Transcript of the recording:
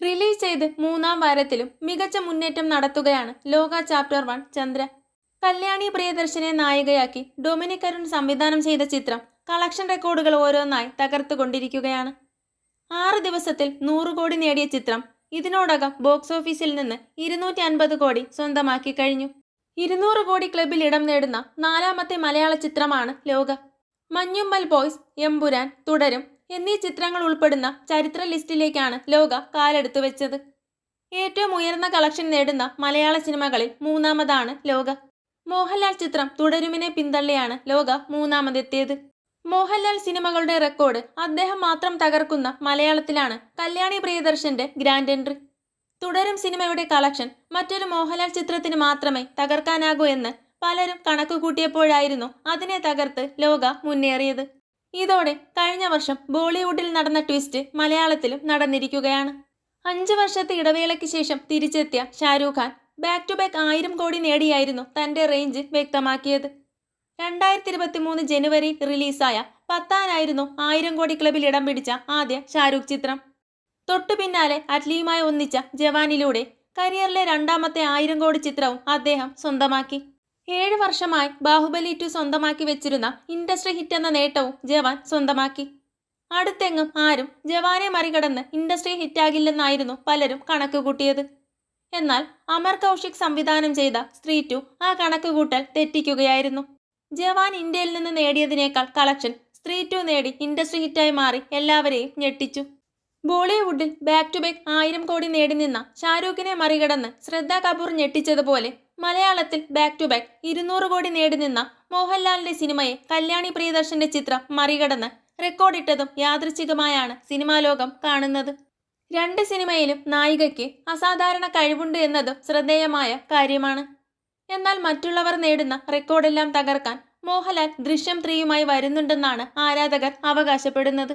Release ചെയ്ത് മൂന്നാം വാരത്തിലും മികച്ച മുന്നേറ്റം നടത്തുകയാണ് ലോക ചാപ്റ്റർ വൺ ചന്ദ്ര. കല്യാണി പ്രിയദർശനെ നായികയാക്കി ഡൊമിനിക് അരുൺ സംവിധാനം ചെയ്ത ചിത്രം കളക്ഷൻ റെക്കോർഡുകൾ ഓരോന്നായി തകർത്തുകൊണ്ടിരിക്കുകയാണ്. ആറ് ദിവസത്തിൽ നൂറ് കോടി നേടിയ ചിത്രം ഇതിനോടകം ബോക്സ് ഓഫീസിൽ നിന്ന് ഇരുന്നൂറ്റി അൻപത് കോടി സ്വന്തമാക്കി കഴിഞ്ഞു. ഇരുന്നൂറ് കോടി ക്ലബിൽ ഇടം നേടുന്ന നാലാമത്തെ മലയാള ചിത്രമാണ് ലോക. മഞ്ഞുമ്മൽ ബോയ്സ് എമ്പുരാൻ തുടരും എന്നീ ചിത്രങ്ങൾ ഉൾപ്പെടുന്ന ചരിത്ര ലിസ്റ്റിലേക്കാണ് ലോക കാലെടുത്തു വെച്ചത്. ഏറ്റവും ഉയർന്ന കളക്ഷൻ നേടുന്ന മലയാള സിനിമകളിൽ മൂന്നാമതാണ് ലോക. മോഹൻലാൽ ചിത്രം തുടരുമിനെ പിന്തള്ളിയാണ് ലോക മൂന്നാമതെത്തിയത്. മോഹൻലാൽ സിനിമകളുടെ റെക്കോർഡ് അദ്ദേഹം മാത്രം തകർക്കുന്ന മലയാളത്തിലാണ് കല്യാണി പ്രിയദർശന്റെ ഗ്രാൻഡ് എൻട്രി. തുടരും സിനിമയുടെ കളക്ഷൻ മറ്റൊരു മോഹൻലാൽ ചിത്രത്തിന് മാത്രമേ തകർക്കാനാകൂ എന്ന് പലരും കണക്കുകൂട്ടിയപ്പോഴായിരുന്നു അതിനെ തകർത്ത് ലോക മുന്നേറിയത്. ഇതോടെ കഴിഞ്ഞ വർഷം ബോളിവുഡിൽ നടന്ന ട്വിസ്റ്റ് മലയാളത്തിലും നടന്നിരിക്കുകയാണ്. അഞ്ചു വർഷത്തെ ഇടവേളയ്ക്ക് ശേഷം തിരിച്ചെത്തിയ Shah Rukh Khan back to back ആയിരം കോടി നേടിയായിരുന്നു തന്റെ റേഞ്ച് വ്യക്തമാക്കിയത്. രണ്ടായിരത്തി ഇരുപത്തി മൂന്ന് ജനുവരി റിലീസായ പത്താനായിരുന്നു ആയിരം കോടി ക്ലബിൽ ഇടം പിടിച്ച ആദ്യ ഷാരൂഖ് ചിത്രം. തൊട്ടു പിന്നാലെ അറ്റ്ലിയുമായി ഒന്നിച്ച ജവാനിലൂടെ കരിയറിലെ രണ്ടാമത്തെ ആയിരം കോടി ചിത്രവും അദ്ദേഹം സ്വന്തമാക്കി. ഏഴ് വർഷമായി ബാഹുബലി ടു സ്വന്തമാക്കി വെച്ചിരുന്ന ഇൻഡസ്ട്രി ഹിറ്റ് എന്ന നേട്ടവും ജവാൻ സ്വന്തമാക്കി. അടുത്തെങ്ങും ആരും ജവാനെ മറികടന്ന് ഇൻഡസ്ട്രി ഹിറ്റാകില്ലെന്നായിരുന്നു പലരും കണക്കുകൂട്ടിയത്. എന്നാൽ അമർ കൗശിക് സംവിധാനം ചെയ്ത സ്ത്രീ ടു ആ കണക്കുകൂട്ടൽ തെറ്റിക്കുകയായിരുന്നു. ജവാൻ ഇന്ത്യയിൽ നിന്ന് നേടിയതിനേക്കാൾ കളക്ഷൻ സ്ത്രീ ടു നേടി ഇൻഡസ്ട്രി ഹിറ്റായി മാറി എല്ലാവരെയും ഞെട്ടിച്ചു. ബോളിവുഡിൽ ബാക്ക് ടു ബാക്ക് ആയിരം കോടി നേടി നിന്ന ഷാരൂഖിനെ മറികടന്ന് ശ്രദ്ധ കപൂർ ഞെട്ടിച്ചതുപോലെ മലയാളത്തിൽ ബാക്ക് ടു ബാക്ക് ഇരുന്നൂറ് കോടി നേടി നിന്ന മോഹൻലാലിന്റെ സിനിമയെ കല്യാണി പ്രിയദർശന്റെ ചിത്രം മറികടന്ന് റെക്കോർഡിട്ടതും യാദൃച്ഛികമായാണ് സിനിമാ ലോകം കാണുന്നത്. രണ്ട് സിനിമയിലും നായികയ്ക്ക് അസാധാരണ കഴിവുണ്ട് എന്നതും ശ്രദ്ധേയമായ കാര്യമാണ്. എന്നാൽ മറ്റുള്ളവർ നേടുന്ന റെക്കോർഡെല്ലാം തകർക്കാൻ മോഹൻലാൽ ദൃശ്യം ത്രീയുമായി വരുന്നുണ്ടെന്നാണ് ആരാധകർ അവകാശപ്പെടുന്നത്.